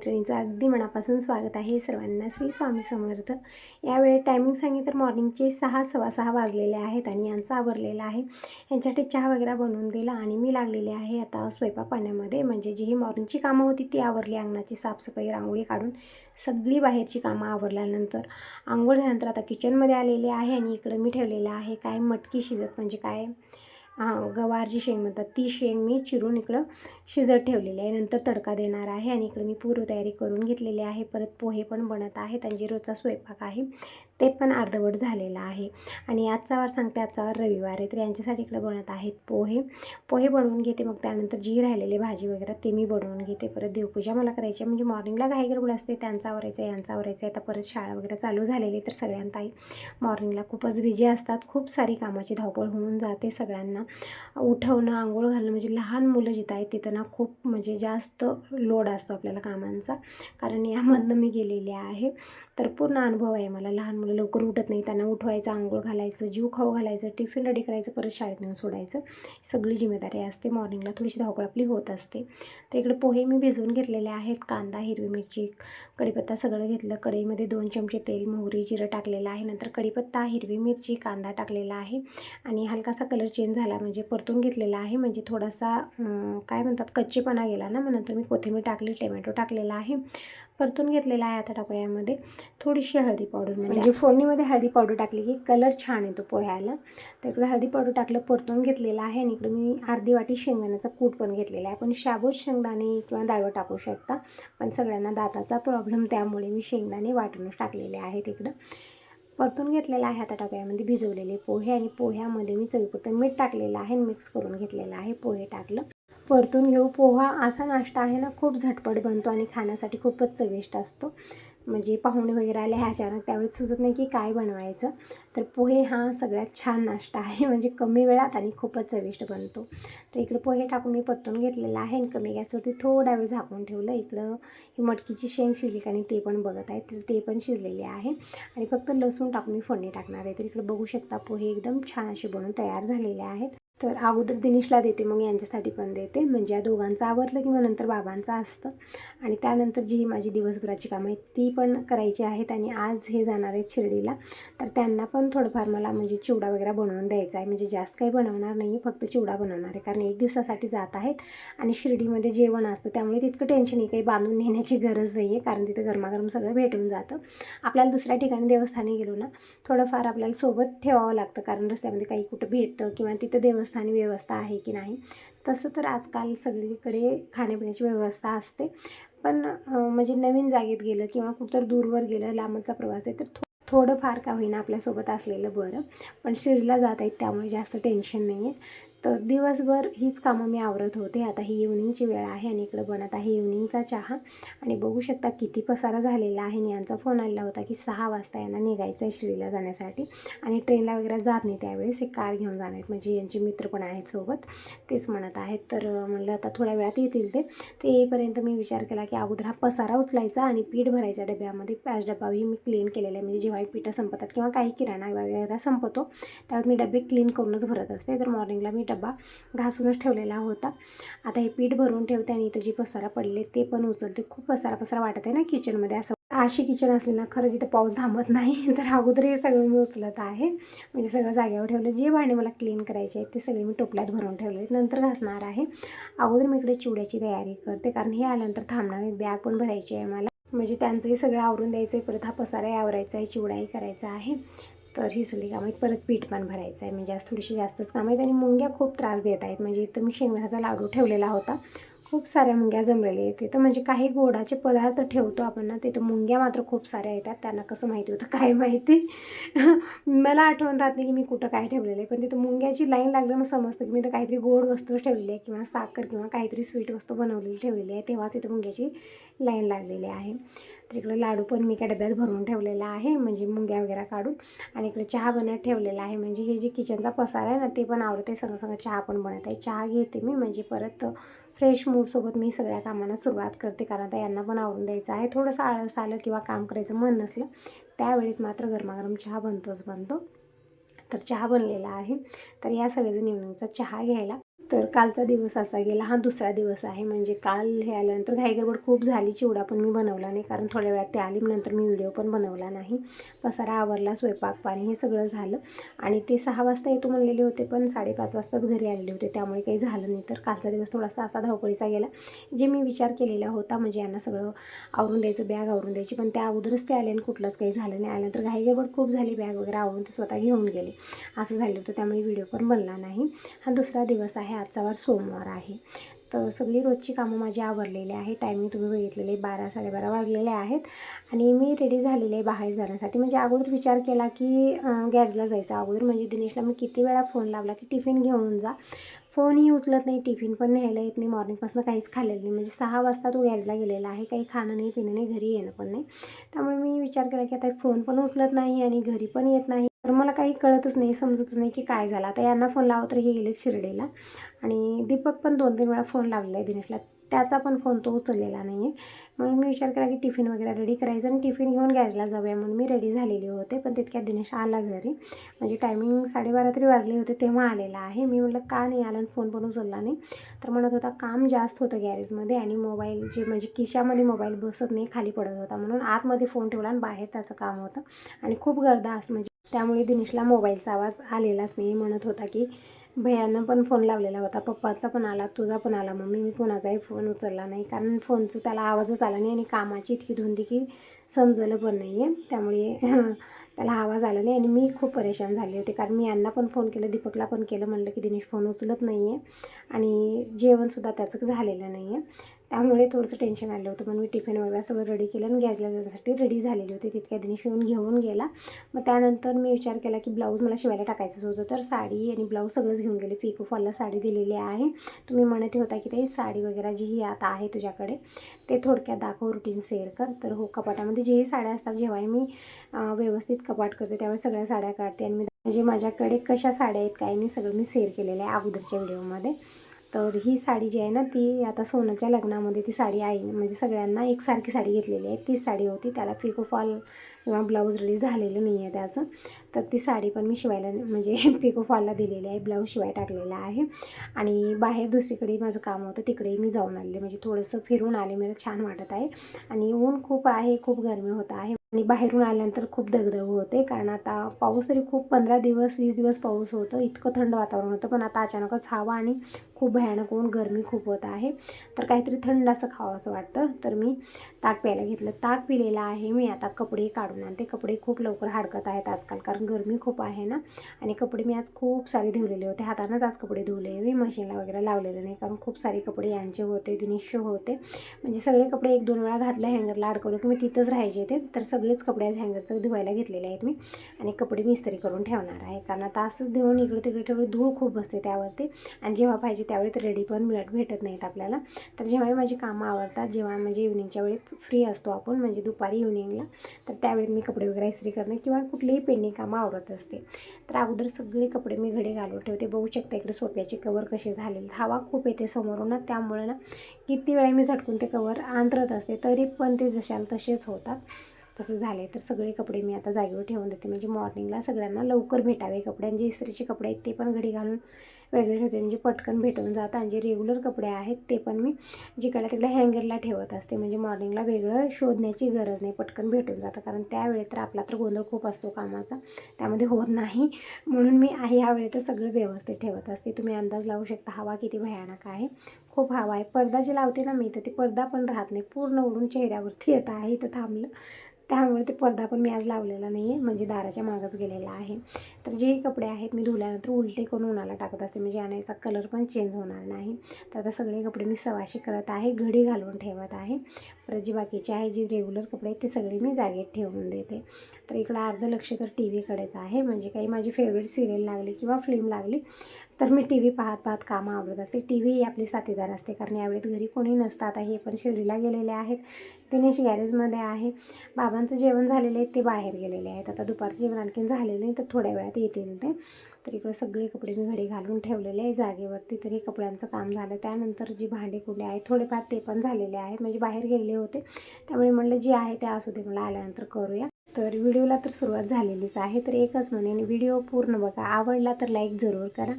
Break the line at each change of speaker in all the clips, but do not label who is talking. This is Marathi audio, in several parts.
मैत्रिणीचं अगदी मनापासून स्वागत आहे सर्वांना. श्री स्वामी समर्थ. यावेळी टायमिंग सांगितलं तर मॉर्निंगचे सहा सव्वा सहा वाजलेले आहेत आणि यांचा आवरलेला आहे. यांच्यासाठी चहा वगैरे बनवून दिला आणि मी लागलेले आहे आता स्वयंपाक पाण्यामध्ये. म्हणजे जी ही मॉर्निंगची कामं होती ती आवरली. अंगणाची साफसफाई रांगोळी काढून सगळी बाहेरची कामं आवरल्यानंतर आंघोळ झाल्यानंतर आता किचनमध्ये आलेले आहे आणि इकडं मी ठेवलेलं आहे. काय मटकी शिजत म्हणजे काय गवारची शेंग म्हणतात. ती शेंग मी चिरून इकडं शिजत ठेवलेली आहे. नंतर तडका देणार आहे आणि इकडं मी पूर्वतयारी करून घेतलेली आहे. परत पोहे पण बनत आहेत आणि जे रोजचा स्वयंपाक आहे. ते पण अर्धवट झालेलं आहे. आणि आजचा वार सांगते आजचा वार रविवार आहे. तर यांच्यासाठी इकडं बनत आहेत पोहे. पोहे बनवून घेते. मग त्यानंतर जी राहिलेली भाजी वगैरे ते मी बनवून घेते. परत देवपूजा मला करायची आहे. म्हणजे मॉर्निंगला काही गडबड असते. त्यांचा आवरायचं आहे यांचा आवरायचं आहे आता परत शाळा वगैरे चालू झालेली तर सगळ्यांताही मॉर्निंगला खूपच बिझी असतात. खूप सारी कामाची धावपळ होऊन जाते सगळ्यांना. उठवणं आंघोळ घालणं म्हणजे लहान मुलं जिथं आहेत तिथं ना खूप म्हणजे जास्त लोड असतो आपल्याला कामांचा. कारण यामधनं मी गेलेले आहे. तर पूर्ण अनुभव आहे मला. लहान मुलं लवकर उठत नाही. त्यांना उठवायचं आंघोळ घालायचं जीव खाऊ घालायचं टिफिन रेडी करायचं परत शाळेत नेऊन सोडायचं. सगळी जिम्मेदारी असते. मॉर्निंगला थोडीशी धावपळ आपली होत असते. तर इकडे पोहे मी भिजवून घेतलेले आहेत. कांदा हिरवी मिरची कढीपत्ता सगळं घेतलं. कढईमध्ये दोन चमचे तेल मोहरी जिरं टाकलेलं आहे. नंतर कढीपत्ता हिरवी मिरची कांदा टाकलेला आहे. आणि हलकासा कलर चेंज झाला म्हणजे परतून घेतलेला आहे. म्हणजे थोडासा काय म्हणतात कच्चेपणा गेला ना मग नंतर मी कोथिंबीर टाकली टोमॅटो टाकलेला आहे. परतून घेतलेला आहे आता टाकूया यामध्ये थोडीशी हळदी पावडर म्हणजे, म्हणजे फोडणीमध्ये हळदी पावडर टाकली की कलर छान येतो पोह्याला. तर इकडे हळदी पावडर टाकलं परतून घेतलेलं आहे. आणि इकडे मी अर्धी वाटी शेंगदाण्याचा कूट पण घेतलेला आहे. पण शाबूत शेंगदाणे किंवा डाळवं टाकू शकता. पण सगळ्यांना दाताचा प्रॉब्लेम त्यामुळे मी शेंगदाणे वाटूनच टाकलेले आहेत इकडं. परतून घेतलेला आहे आता टाकूयामध्ये भिजवलेले पोहे आणि पोह्यामध्ये मी चवीपुरतं मीठ टाकलेलं आहे मिक्स करून घेतलेलं आहे. पोहे टाकलं. परतून घेऊ. पोहा असा नाश्ता आहे ना खूप झटपट बनतो आणि खाण्यासाठी खूपच चविष्ट असतो. म्हणजे पाहुणे वगैरे आले ह्या अचानक त्यावेळेस सुचत नाही की काय बनवायचं. तर पोहे हा सगळ्यात छान नाश्ता आहे. म्हणजे कमी वेळात आणि खूपच चविष्ट बनतो. तर इकडे पोहे टाकून मी परतून घेतलेला आहे आणि कमी गॅसवरती थोडा वेळ झाकून ठेवलं. इकडं ही मटकीची शेंग शिजली का आणि ते पण बघत आहे. तर ते पण शिजलेले आहे. आणि फक्त लसूण टाकून मी फोडणी टाकणार आहे. तर इकडे बघू शकता पोहे एकदम छान असे बनवून तयार झालेले आहेत. तर अगोदर दिनेशला देते मग यांच्यासाठी पण देते. म्हणजे या दोघांचं आवरलं किंवा नंतर बाबांचं असतं. आणि त्यानंतर जी माझी दिवसभराची कामं आहेत ती पण करायची आहेत आणि आज हे जाणार आहेत शिर्डीला. तर त्यांना पण थोडंफार मला म्हणजे चिवडा वगैरे बनवून द्यायचा आहे. म्हणजे जास्त काही बनवणार नाही फक्त चिवडा बनवणार आहे. कारण एक दिवसासाठी जात आहेत आणि शिर्डीमध्ये जेवण असतं. त्यामुळे तितकं टेन्शन आहे काही बांधून नेण्याची गरज नाही आहे कारण तिथं गरमागरम सगळं भेटून जातं. आपल्याला दुसऱ्या ठिकाणी देवस्थानी गेलो ना थोडंफार आपल्याला सोबत ठेवावं लागतं. कारण रस्त्यामध्ये काही कुठं भेटतं किंवा तिथं देवस्थान व्यवस्था आहे की नाही? तसं तर आजकाल सगळीकडे खाण्यापिण्याची व्यवस्था असते. पण म्हणजे नवीन जागेत गेलं किंवा कुठं दूरवर गेलं लांबचा प्रवास आहे तर थो थोडंफार का होईना आपल्यासोबत असलेलं बरं. पण शिर्डीला जात आहेत त्यामुळे जास्त टेन्शन नाही आहे. तर दिवसभर हीच कामं मी आवरत होते. आता ही इव्हनिंगची वेळ आहे आणि इकडं बनत आहे इव्हनिंगचा चहा. आणि बघू शकता किती पसारा झालेला आहे. आणि यांचा फोन आलेला होता की सहा वाजता यांना निघायचं आहे शिर्डीला जाण्यासाठी. आणि ट्रेनला वगैरे जात नाही त्यावेळेस. हे कार घेऊन जाणार आहेत. म्हणजे यांचे मित्र पण आहेत सोबत. तेच म्हणत आहेत. तर म्हणलं आता थोड्या वेळात येतील ते. ते येईपर्यंत मी विचार केला की अगोदर हा पसारा उचलायचा आणि पीठ भरायचा डब्यामध्ये. पाच डब्बाही मी क्लीन केलेला आहे. म्हणजे जेव्हाही पिठं संपतात किंवा काही किराणा वगैरे संपतो त्यावेळेस मी डबे क्लीन करूनच भरत असते. तर मॉर्निंगला मी डबा घासूनच ठेवलेला होता. आता हे पीठ भरून ठेवते आणि इथं जी पसारा पडले ते पण उचलते. खूप पसारा पसारा वाटत आहे ना किचनमध्ये असं. अशी किचन असली ना खरंच इथं पाऊस थांबत नाही. तर अगोदर हे सगळं मी उचलत आहे. म्हणजे सगळं जागेवर ठेवलं. जे भांडे मला क्लीन करायचे आहेत ते सगळे मी टोपल्यात भरून ठेवले नंतर घासणार आहे. अगोदर मी इकडे चिवड्याची तयारी करते कारण हे आल्यानंतर थांबणार आहे बॅग पण भरायची आहे मला. म्हणजे त्यांचंही सगळं आवरून द्यायचं आहे परत हा पसाराही आवरायचा आहे चिवडाही करायचा आहे. तर ही सगळी कामं परत पीठ पण भरायचं आहे म्हणजे आज थोडीशी जास्तच कामं आहेत आणि मुंग्या खूप त्रास देत आहेत. म्हणजे इथं मी शेंगदाण्याचा लाडू ठेवलेला होता. खूप साऱ्या मुंग्या जमलेल्या आहेत तिथं. म्हणजे काही गोडाचे पदार्थ ठेवतो आपण ना तिथं मुंग्या मात्र खूप साऱ्या येतात. त्यांना कसं माहिती होतं? काय माहिती? मला आठवण राहत नाही की मी कुठं काय ठेवलेलं आहे. पण तिथं मुंग्याची लाईन लागलं मग समजतं की मी तर काहीतरी गोड वस्तू ठेवलेली आहे किंवा साखर किंवा काहीतरी स्वीट वस्तू बनवलेली ठेवलेली आहे. तेव्हाच तिथं मुंग्याची लाईन लागलेली आहे. तर इकडे लाडू पण मी एका डब्यात भरून ठेवलेला आहे म्हणजे मुंग्या वगैरे काढून. आणि इकडे चहा बनत ठेवलेला आहे. म्हणजे हे जे किचनचा पसारा आहे ना ते पण आवडते सगळं सगळं चहा पण बनत आहे. चहा घेते मी. म्हणजे परत फ्रेश मूडसोबत मी सगळ्या कामांना सुरुवात करते कारण आता यांना पण आवरून द्यायचं आहे. थोडंसं आळस आलं किंवा काम करायचं मन नसलं त्यावेळेत मात्र गरमागरम चहा बनतोच बनतो. तर चहा बनलेला आहे. तर या सगळेजण इव्हनिंगचा चहा घ्यायला तर कालचा दिवस असा गेला. हा दुसरा दिवस आहे. म्हणजे काल हे आल्यानंतर घाईगडबड खूप झाली. चिवडा पण मी बनवला नाही. कारण थोड्या वेळात ते आली. नंतर मी व्हिडिओ पण बनवला नाही. पसारा आवरला. स्वयंपाक पाणी हे सगळं झालं. आणि ते सहा वाजता येतो म्हणलेले होते. पण साडेपाच वाजताच घरी आलेले होते. त्यामुळे काही झालं नाही. तर कालचा दिवस थोडासा असा धावपळीचा गेला. जे मी विचार केलेला होता. म्हणजे यांना सगळं आवरून द्यायचं बॅग आवरून द्यायची. पण त्या अगोदरच ते आले आणि कुठलंच काही झालं नाही. आल्यानंतर घाईगडबड खूप झाली. बॅग वगैरे आवरून ते स्वतः घेऊन गेले. असं झालं होतं. त्यामुळे व्हिडिओ पण बनला नाही. हा दुसरा दिवस आहे. आजचा वार सोमवार आहे. तर सगळी रोजची कामं माझी आवरलेली आहे. टायमिंग तुम्ही बघितलेले बारा साडेबारा वाजलेले आहेत. आणि मी रेडी झालेले आहे बाहेर जाण्यासाठी. म्हणजे अगोदर विचार केला की गॅरेजला जायचं अगोदर. म्हणजे दिनेशला मी किती वेळा फोन लावला की टिफिन घेऊन जा. फोनही उचलत नाही. टिफिन पण न्यायला येत नाही. मॉर्निंगपासून काहीच खाल्लेलं नाही. म्हणजे सहा वाजता तो गॅरेजला गेलेला आहे. काही खाणं नाही पिणं नाही घरी येणं पण नाही. त्यामुळे मी विचार केला की आता फोन पण उचलत नाही आणि घरी पण येत नाही. तर मला काही कळतच नाही समजतच नाही की काय झालं. आता यांना फोन लावत तर हे गेले शिर्डीला. आणि दीपक पण दोन तीन वेळा फोन लावलेला आहे दिनेशला. त्याचा पण फोन तो उचललेला नाही आहे म्हणून मी विचार केला की टिफिन वगैरे रेडी करायचं आणि टिफिन घेऊन गॅरेजला जाऊया म्हणून मी रेडी झालेली होते. पण तितक्यात दिनेश आला घरी. म्हणजे टायमिंग साडेबारा तरी वाजले होते तेव्हा आलेला आहे. मी म्हटलं का नाही आला आणि फोन पण उचलला नाही? तर म्हणत होता काम जास्त होतं गॅरेजमध्ये आणि मोबाईल जे म्हणजे खिशामध्ये मोबाईल बसत नाही खाली पडत होता म्हणून आतमध्ये फोन ठेवला आणि बाहेर त्याचं काम होतं. आणि खूप गर्दा असं म्हणजे त्यामुळे दिनेशला मोबाईलचा आवाज आलेलाच नाही. म्हणत होता की भैयानं पण फोन लावलेला होता. पप्पाचा पण आला तुझा पण आला. मम्मी मी कोणाचाही फोन उचलला नाही. कारण फोनचं त्याला आवाजच आला नाही आणि कामाची इतकी धुंदी की समजलं पण नाही आहे त्यामुळे त्याला आवाज आला नाही आणि मी खूप परेशान झाले होते. कारण मी यांना पण फोन केलं दीपकला पण केलं. म्हणलं की दिनेश फोन उचलत नाही आहे आणि जेवणसुद्धा त्याचं झालेलं नाही आहे त्यामुळे थोडंसं टेन्शन आलं होतं. म्हणून मी टिफिन वगैरे सगळं रेडी केलं आणि गॅसला जाण्यासाठी रेडी झालेली होती तितक्या दिवशी शिवून घेऊन गेला. मग त्यानंतर मी विचार केला की ब्लाऊज मला शिवायला टाकायचं होतं. तर साडी आणि ब्लाऊज सगळंच घेऊन गेले. पिको फॉलला साडी दिलेली आहे. तुम्ही म्हणत होता की ते साडी वगैरे जी ही आता आहे तुझ्याकडे ते थोडक्यात दाखव रुटीन शेअर कर. तर हो कपाटामध्ये जेही साड्या असतात जेव्हाही मी व्यवस्थित कपाट करते त्यावेळेस सगळ्या साड्या काढते. आणि मी म्हणजे माझ्याकडे कशा साड्या आहेत काय नाही सगळं मी शेअर केलेलं आहे अगोदरच्या व्हिडिओमध्ये तर ही साडी जी आहे ना ती आता सोनाच्या लग्नामध्ये ती साडी आहे. म्हणजे सगळ्यांना एकसारखी साडी घेतलेली आहे. तीच साडी होती. त्याला पिको फॉल किंवा ब्लाऊज रेडी झालेलं नाही आहे त्याचं. तर ती साडी पण मी शिवायला म्हणजे पिको फॉलला दिलेली आहे. ब्लाऊज शिवाय टाकलेला आहे. आणि बाहेर दुसरीकडे माझं काम होतं तिकडेही मी जाऊन आले. म्हणजे थोडंसं फिरून आले. मला छान वाटत आहे. आणि ऊन खूप आहे. खूप गरमी होत आहे. आणि बाहेरून आल्यानंतर खूप दगदग होते. कारण आता पाऊस तरी खूप पंधरा दिवस वीस दिवस पाऊस होतं. इतकं थंड वातावरण होतं. पण आता अचानकच हवा आणि खूप भयानक होऊन गरमी खूप होत आहे. तर काहीतरी थंड असं खावं असं वाटतं. तर मी ताक प्यायला घेतलं. ताक पिलेलं आहे मी. आता कपडे काढून आणते. कपडे खूप लवकर हाडकत आहेत आजकाल. कारण गरमी खूप आहे ना. आणि कपडे मी आज खूप सारे धुवलेले होते. हातानंच आज कपडे धुवले. मी मशीनला वगैरे लावलेले नाही. कारण खूप सारे कपडे यांचे होते दिनिश्य होते. म्हणजे सगळे कपडे एक दोन वेळा घातले हँगरला अडकवले की मी तिथंच राहायचे ते. तर सगळेच कपडे आज हँगरचं धुवायला घेतलेले आहेत मी. आणि कपडे मी इस्त्री करून ठेवणार आहे. कारण आता असंच देऊन इकडे तिकडे ठेवले धूळ खूप बसते त्यावरती. आणि जेव्हा पाहिजे त्यावेळी तर रेडी पण मिळत भेटत नाहीत आपल्याला. तर जेव्हाही माझी कामं आवडतात जेव्हा म्हणजे इव्हनिंगच्या वेळेत फ्री असतो आपण म्हणजे दुपारी इव्हनिंगला तर त्यावेळी मी कपडे वगैरे इस्त्री करणे किंवा कुठलीही पेंडिंग कामं आवडत असते. तर अगोदर सगळे कपडे मी घडे घालून ठेवते. बघू शकता इकडे सोप्याचे कवर कसे झालेले. हवा खूप येते समोरून ना त्यामुळे ना किती वेळा मी झटकून ते कवर आंतरत असते तरी पण ते जशाल तसेच होतात. तसं झाले तर सगळे कपडे मी आता जागेवर ठेवून देते. म्हणजे मॉर्निंगला सगळ्यांना लवकर भेटावे कपडे. आणि जे इस्त्रीचे कपडे आहेत ते पण घडी घालून वेगळे ठेवते. म्हणजे पटकन भेटून जातं आणि जे रेग्युलर कपडे आहेत ते पण मी जिकडे तिकडे हँगरला ठेवत असते. म्हणजे मॉर्निंगला वेगळं शोधण्याची गरज नाही. पटकन भेटून जातं. कारण त्यावेळेत तर आपला तर गोंधळ खूप असतो कामाचा. त्यामध्ये होत नाही. म्हणून मी ह्या वेळेत सगळं व्यवस्थित ठेवत असते. तुम्ही अंदाज लावू शकता. हवा किती भयानक आहे. खूप हवा आहे. पडदा जे लावते ना मी तर ते पडदा पण राहत नाही. पूर्ण उडून चेहऱ्यावरती येत आहे. इथं थांबलं. त्यामुळे ते पडदा पण मी आज लावलेला नाही आहे म्हणजे दाराच्या मागच गेलेला आहे. तर जे कपडे आहेत मी धुल्यानंतर उलटे करून उन्हाला टाकत असते. म्हणजे आणायचा कलर पण चेंज होणार नाही. तर आता सगळे कपडे मी सवाशी करत आहे घडी घालून ठेवत आहे. परत जी बाकीचे आहे जी रेग्युलर कपडे आहेत ते सगळे मी जागेत ठेवून देते. तर इकडं अर्ध लक्ष तर टी व्हीकडेच आहे. म्हणजे काही माझी फेवरेट सिरियल लागली किंवा फिल्म लागली तर मी टी व्ही पाहत पाहत कामं आवडत असते. टी व्ही आपली साथीदार असते कारण यावेळेत घरी कोणी नसतं. आता हे पण शिर्डीला गेलेले आहेत. दिनेश गॅरेजमध्ये आहे. बाबांचं जेवण झालेलं आहे ते बाहेर गेलेले आहेत. आता दुपारचं जेवण आणखीन झालेलं नाही तर थोड्या वेळात येतील ते. तर इकडे सगळे कपडे मी घडी घालून ठेवलेले आहे जागेवरती. तरी कपड्यांचं काम झालं. त्यानंतर जी भांडे कुंडे आहेत थोडेफार ते पण झालेले आहेत. म्हणजे बाहेर गेलेले होते. त्यामुळे म्हणलं जे आहे ते असू दे मला आल्यानंतर करूया. तर व्हिडिओला तर सुरुवात झालेलीच आहे तर एकच म्हणेन व्हिडिओ पूर्ण बघा. आवडला तर लाईक जरूर करा.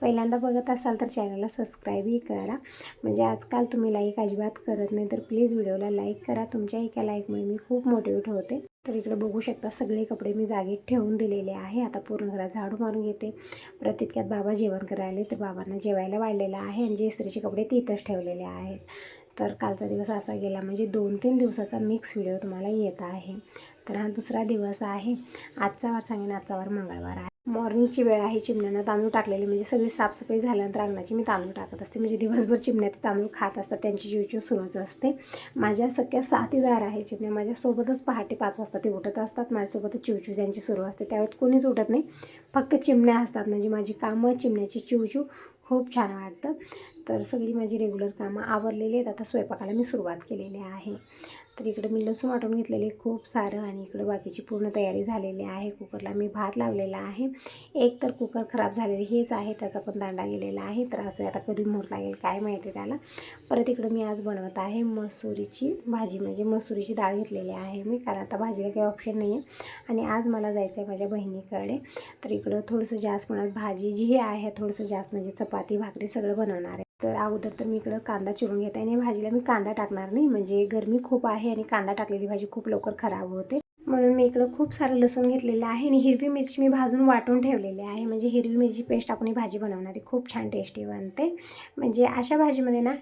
पहिल्यांदा बघत असाल तर चॅनलला सबस्क्राईबही करा. म्हणजे आजकाल तुम्ही लाईक अजिबात करत नाही तर प्लीज व्हिडिओला लाईक करा. तुमच्या एका लाईकमुळे मी खूप मोटिवेट होते. तर इकडे बघू शकता सगळे कपडे मी जागेत ठेवून दिलेले आहे. आता पूर्ण घरात झाडू मारून घेते. परत तितक्यात बाबा जेवण करायला तर बाबांना जेवायला वाढलेलं आहे. आणि जे इस्त्रीचे कपडे तिथंच ठेवलेले आहेत. तर कालचा दिवस असा गेला म्हणजे दोन तीन दिवसाचा मिक्स व्हिडिओ तुम्हाला येत आहे. तर हा दुसरा दिवस आहे. आजचा वार सांगेन आजचा वार मंगळवार आहे. मॉर्निंगची वेळ आहे चिमण्यांना तांदूळ टाकलेले. म्हणजे सगळी साफसफाई झाल्यानंतर अंगणाची मी तांदूळ टाकत असते. म्हणजे दिवसभर चिमण्या ते तांदूळ खात असतात. त्यांची चिवचिव सुरूच असते. माझ्या सगळ्या साथीदार आहे चिमण्या. माझ्यासोबतच पहाटे पाच वाजता ते उठत असतात. माझ्यासोबतच चिवचिव त्यांची सुरू असते. त्यावेळेत कोणीच उठत नाही. फक्त चिमण्या असतात. म्हणजे माझी कामं चिमण्याची चिवचिव खूप छान वाटतं. तर सगळी माझी रेग्युलर कामं आवरलेली आहेत. आता स्वयंपाकाला मी सुरुवात केलेली आहे. तर इकडं मी लसूण वाटून घेतलेले खूप सारं आणि इकडं बाकीची पूर्ण तयारी झालेली आहे. कुकरला मी भात लावलेला आहे. एक तर कुकर खराब झालेले हेच आहे त्याचा पण दांडा गेलेला आहे. तर असं आता कधी मोर लागेल काय माहिती त्याला. परत इकडं मी आज बनवत आहे मसुरीची भाजी. म्हणजे मसुरीची डाळ घेतलेली आहे मी कारण आता भाजीला काही ऑप्शन नाही आहे आणि आज मला जायचं आहे माझ्या बहिणीकडे. तर इकडं थोडंसं जास्त म्हणत भाजी जी आहे थोडंसं जास्त म्हणजे चपाती भाकरी सगळं बनवणार आहे. तर अगोदर तर मी इकडं कांदा चिरून घेते आणि भाजीला मी कांदा टाकणार नाही. म्हणजे गरमी खूप आहे आणि कांदा टाकलेली भाजी खूप लवकर खराब होते. म्हणून मी इकडं खूप सारं लसूण घेतलेलं आहे आणि हिरवी मिरची मी भाजून वाटून ठेवलेली आहे. म्हणजे हिरवी मिरची पेस्ट आपण ही भाजी बनवणारी खूप छान टेस्टी बनते. म्हणजे अशा भाजीमध्ये ना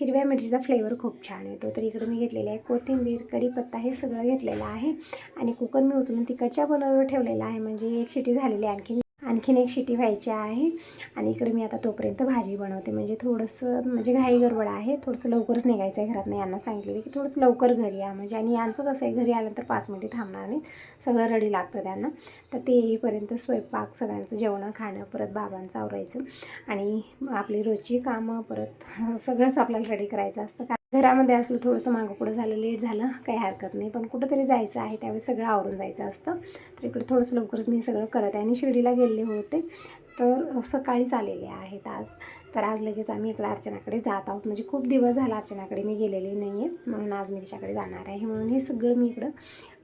हिरव्या मिरचीचा फ्लेवर खूप छान येतो. तर इकडं मी घेतलेलं आहे कोथिंबीर कढीपत्ता हे सगळं घेतलेलं आहे. आणि कुकर मी उचलून तिकडच्या बनवून ठेवलेला आहे. म्हणजे एक शिटी झालेली आहे. आणखी आणखीन एक शिटी व्हायची आहे. आणि इकडे मी आता तोपर्यंत भाजी बनवते. म्हणजे थोडंसं म्हणजे घाई गडबड आहे. थोडंसं लवकरच निघायचं आहे घरात यांना सांगितलेलं की थोडंसं लवकर घरी या. म्हणजे आणि यांचं कसं आहे घरी आल्यानंतर पाच मिनिटे थांबणार नाही सगळं रडी लागतं त्यांना. तर ते येईपर्यंत स्वयंपाक सगळ्यांचं जेवणं खाणं परत बाबांचं आवरायचं. आणि आपली रोजची कामं परत सगळंच आपल्याला रेडी करायचं असतं. का घरामध्ये असलं थोडंसं मागं पुढं झालं लेट झालं काही हरकत नाही. पण कुठंतरी जायचं आहे त्यावेळी सगळं आवरून जायचं असतं. तर इकडे थोडंसं लवकरच मी सगळं करत आहे. आणि शिर्डीला गेले होते. तर सकाळीच आलेले आहेत आज. तर आज लगेच आम्ही इकडे अर्चनाकडे जात आहोत. म्हणजे खूप दिवस झाला अर्चनाकडे मी गेलेली नाही आहे म्हणून आज मी तिच्याकडे जाणार आहे. म्हणून हे सगळं मी इकडं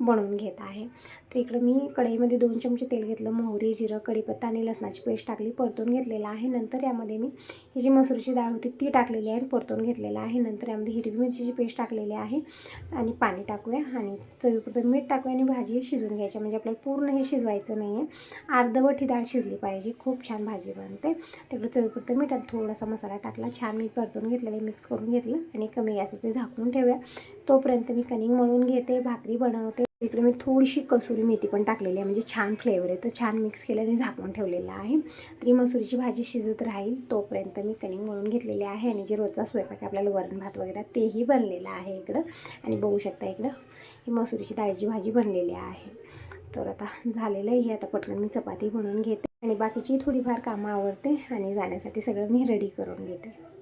बनवून घेत आहे. तर इकडं मी कढईमध्ये दोन चमचे तेल घेतलं मोहरी जिरं कढीपत्ता आणि लसणाची पेस्ट टाकली परतून घेतलेलं आहे. नंतर यामध्ये मी ही जी मसूरची डाळ होती ती टाकलेली आहे परतून घेतलेलं आहे. नंतर यामध्ये हिरवी मिरचीची पेस्ट टाकलेली आहे आणि पाणी टाकूया आणि चवीपुरतं मीठ टाकूया आणि भाजी शिजवून घ्यायची. म्हणजे आपल्याला पूर्ण हे शिजवायचं नाही आहे अर्धवट डाळ शिजली पाहिजे. खूप छान भाजी बनते. तिकडं चवीपुरतं मीठ आणि थोडासा मसाला टाकला. छान मी परतून घेतलेलं मिक्स करून घेतलं. आणि कमी गॅसवरती झाकून ठेवूया. तोपर्यंत मी कणिंग मळून घेते भाकरी बनवते. इकडे मी थोडीशी कसुरी मेथी पण टाकलेली आहे. म्हणजे छान फ्लेवर आहे. तो छान मिक्स केलं आणि झाकून ठेवलेलं आहे. तरी मसुरीची भाजी शिजत राहील. तोपर्यंत मी कणिंग मळून घेतलेली आहे. आणि जे रोजचा स्वयंपाक आपल्याला वरण भात वगैरे तेही बनलेलं आहे इकडं. आणि बघू शकता इकडं ही मसुरीची डाळीची भाजी बनलेली आहे. तर आता झालेलं आहे. हे आता पटकन मी चपाती बनवून घेते. आणि बाकीची थोडीफार कामं आवडते आणि जाण्यासाठी सगळं मी रेडी करून घेते.